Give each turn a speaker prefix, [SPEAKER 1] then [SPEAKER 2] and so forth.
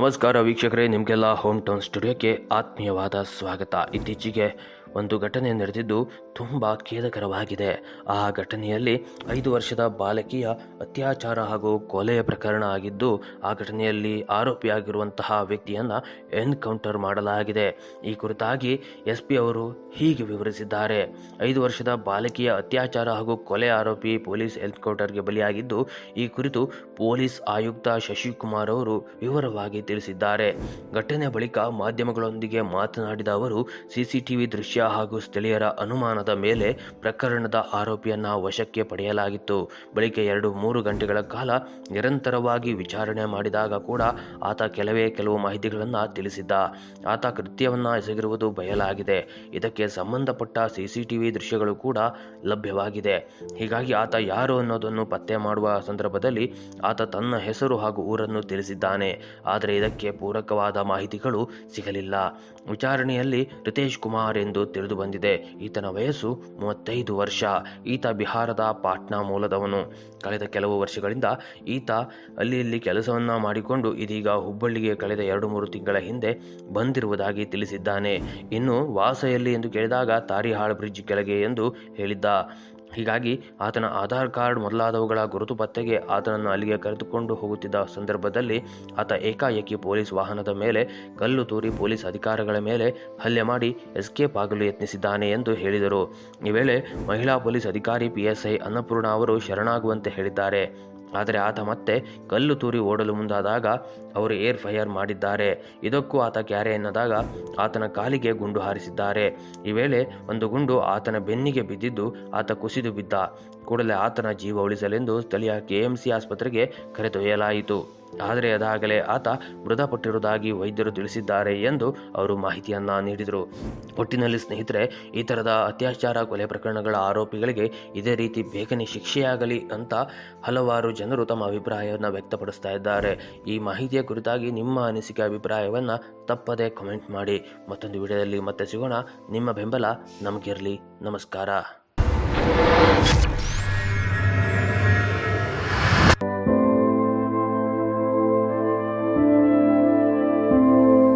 [SPEAKER 1] ನಮಸ್ಕಾರ ವೀಕ್ಷಕರೇ ನಿಮಗೆಲ್ಲ ಹೋಮ್ ಟೌನ್ ಸ್ಟುಡಿಯೋಕ್ಕೆ ಆತ್ಮೀಯವಾದ ಸ್ವಾಗತ. ಇತ್ತೀಚೆಗೆ ಒಂದು ಘಟನೆ ನಡೆದಿದ್ದು ತುಂಬ ಖೇದಕರವಾಗಿದೆ. ಆ ಘಟನೆಯಲ್ಲಿ ಐದು ವರ್ಷದ ಬಾಲಕಿಯ ಅತ್ಯಾಚಾರ ಹಾಗೂ ಕೊಲೆಯ ಪ್ರಕರಣ ಆಗಿದ್ದು, ಆ ಘಟನೆಯಲ್ಲಿ ಆರೋಪಿಯಾಗಿರುವಂತಹ ವ್ಯಕ್ತಿಯನ್ನು ಎನ್ಕೌಂಟರ್ ಮಾಡಲಾಗಿದೆ. ಈ ಕುರಿತಾಗಿ ಎಸ್ ಪಿ ಅವರು ಹೀಗೆ ವಿವರಿಸಿದ್ದಾರೆ. ಐದು ವರ್ಷದ ಬಾಲಕಿಯ ಅತ್ಯಾಚಾರ ಹಾಗೂ ಕೊಲೆ ಆರೋಪಿ ಪೊಲೀಸ್ ಎನ್ಕೌಂಟರ್ಗೆ ಬಲಿಯಾಗಿದ್ದು, ಈ ಕುರಿತು ಪೊಲೀಸ್ ಆಯುಕ್ತ ಶಶಿಕುಮಾರ್ ಅವರು ವಿವರವಾಗಿ ತಿಳಿಸಿದ್ದಾರೆ. ಘಟನೆ ಬಳಿಕ ಮಾಧ್ಯಮಗಳೊಂದಿಗೆ ಮಾತನಾಡಿದ ಅವರು, ಸಿಸಿಟಿವಿ ದೃಶ್ಯ ಹಾಗೂ ಸ್ಥಳೀಯರ ಅನುಮಾನದ ಮೇಲೆ ಪ್ರಕರಣದ ಆರೋಪಿಯನ್ನ ವಶಕ್ಕೆ ಪಡೆಯಲಾಗಿತ್ತು. ಬಳಿಕ ಎರಡು ಮೂರು ಗಂಟೆಗಳ ಕಾಲ ನಿರಂತರವಾಗಿ ವಿಚಾರಣೆ ಮಾಡಿದಾಗ ಕೂಡ ಆತ ಕೆಲವೇ ಕೆಲವು ಮಾಹಿತಿಗಳನ್ನು ತಿಳಿಸಿದ್ದ. ಆತ ಕೃತ್ಯವನ್ನ ಎಸಗಿರುವುದು ಬಯಲಾಗಿದೆ. ಇದಕ್ಕೆ ಸಂಬಂಧಪಟ್ಟ ಸಿಸಿಟಿವಿ ದೃಶ್ಯಗಳು ಕೂಡ ಲಭ್ಯವಾಗಿದೆ. ಹೀಗಾಗಿ ಆತ ಯಾರು ಅನ್ನೋದನ್ನು ಪತ್ತೆ ಮಾಡುವ ಸಂದರ್ಭದಲ್ಲಿ ಆತ ತನ್ನ ಹೆಸರು ಹಾಗೂ ಊರನ್ನು ತಿಳಿಸಿದ್ದಾನೆ. ಆದರೆ ಇದಕ್ಕೆ ಪೂರಕವಾದ ಮಾಹಿತಿಗಳು ಸಿಗಲಿಲ್ಲ. ವಿಚಾರಣೆಯಲ್ಲಿ ರಿತೇಶ್ ಕುಮಾರ್ ಎಂದು ತಿಳಿದು ಬಂದಿದೆ. ಈತನ ವಯಸ್ಸು ಮೂವತ್ತೈದು ವರ್ಷ. ಈತ ಬಿಹಾರದ ಪಾಟ್ನಾ ಮೂಲದವನು. ಕಳೆದ ಕೆಲವು ವರ್ಷಗಳಿಂದ ಈತ ಅಲ್ಲಿ ಇಲ್ಲಿ ಕೆಲಸವನ್ನ ಮಾಡಿಕೊಂಡು ಇದೀಗ ಹುಬ್ಬಳ್ಳಿಗೆ ಕಳೆದ ಎರಡು ಮೂರು ತಿಂಗಳ ಹಿಂದೆ ಬಂದಿರುವುದಾಗಿ ತಿಳಿಸಿದ್ದಾನೆ. ಇನ್ನು ವಾಸ ಎಲ್ಲಿ ಎಂದು ಕೇಳಿದಾಗ ತಾರಿಹಾಳ್ ಬ್ರಿಡ್ಜ್ ಕೆಳಗೆ ಎಂದು ಹೇಳಿದ್ದ. ಹೀಗಾಗಿ ಆತನ ಆಧಾರ್ ಕಾರ್ಡ್ ಮೊದಲಾದವುಗಳ ಗುರುತು ಪತ್ತೆಗೆ ಆತನನ್ನು ಅಲ್ಲಿಗೆ ಕರೆದುಕೊಂಡು ಹೋಗುತ್ತಿದ್ದ ಸಂದರ್ಭದಲ್ಲಿ ಆತ ಏಕಾಏಕಿ ಪೊಲೀಸ್ ವಾಹನದ ಮೇಲೆ ಕಲ್ಲು ತೂರಿ ಪೊಲೀಸ್ ಅಧಿಕಾರಿಗಳ ಮೇಲೆ ಹಲ್ಲೆ ಮಾಡಿ ಎಸ್ಕೇಪ್ ಆಗಲು ಯತ್ನಿಸಿದ್ದಾನೆ ಎಂದು ಹೇಳಿದರು. ಈ ವೇಳೆ ಮಹಿಳಾ ಪೊಲೀಸ್ ಅಧಿಕಾರಿ ಪಿಎಸ್ಐ ಅನ್ನಪೂರ್ಣ ಅವರು ಶರಣಾಗುವಂತೆ ಹೇಳಿದ್ದಾರೆ. ಆದರೆ ಆತ ಮತ್ತೆ ಕಲ್ಲು ತೂರಿ ಓಡಲು ಮುಂದಾದಾಗ ಅವರು ಏರ್ ಫೈರ್ ಮಾಡಿದ್ದಾರೆ. ಇದಕ್ಕೂ ಆತ ಕ್ಯಾರೆ ಎನ್ನದಾಗ ಆತನ ಕಾಲಿಗೆ ಗುಂಡು ಹಾರಿಸಿದ್ದಾರೆ. ಈ ವೇಳೆ ಒಂದು ಗುಂಡು ಆತನ ಬೆನ್ನಿಗೆ ಬಿದ್ದಿದ್ದು ಆತ ಕುಸಿದು ಬಿದ್ದ. ಕೂಡಲೇ ಆತನ ಜೀವ ಉಳಿಸಲೆಂದು ಸ್ಥಳೀಯ ಕೆಎಂಸಿ ಆಸ್ಪತ್ರೆಗೆ ಕರೆದೊಯ್ಯಲಾಯಿತು. ಆದರೆ ಅದಾಗಲೇ ಆತ ಮೃತಪಟ್ಟಿರುವುದಾಗಿ ವೈದ್ಯರು ತಿಳಿಸಿದ್ದಾರೆ ಎಂದು ಅವರು ಮಾಹಿತಿಯನ್ನ ನೀಡಿದರು. ಒಟ್ಟಿನಲ್ಲಿ ಸ್ನೇಹಿತರೆ, ಈ ಥರದ ಅತ್ಯಾಚಾರ, ಕೊಲೆ ಪ್ರಕರಣಗಳ ಆರೋಪಿಗಳಿಗೆ ಇದೇ ರೀತಿ ಬೇಗನೆ ಶಿಕ್ಷೆಯಾಗಲಿ ಅಂತ ಹಲವಾರು ಜನರು ತಮ್ಮ ಅಭಿಪ್ರಾಯವನ್ನು ವ್ಯಕ್ತಪಡಿಸ್ತಾ ಇದ್ದಾರೆ. ಈ ಮಾಹಿತಿಯ ಕುರಿತಾಗಿ ನಿಮ್ಮ ಅನಿಸಿಕೆ, ಅಭಿಪ್ರಾಯವನ್ನು ತಪ್ಪದೆ ಕಮೆಂಟ್ ಮಾಡಿ. ಮತ್ತೊಂದು ವಿಡಿಯೋದಲ್ಲಿ ಮತ್ತೆ ಸಿಗೋಣ. ನಿಮ್ಮ ಬೆಂಬಲ ನಮಗಿರಲಿ. ನಮಸ್ಕಾರ.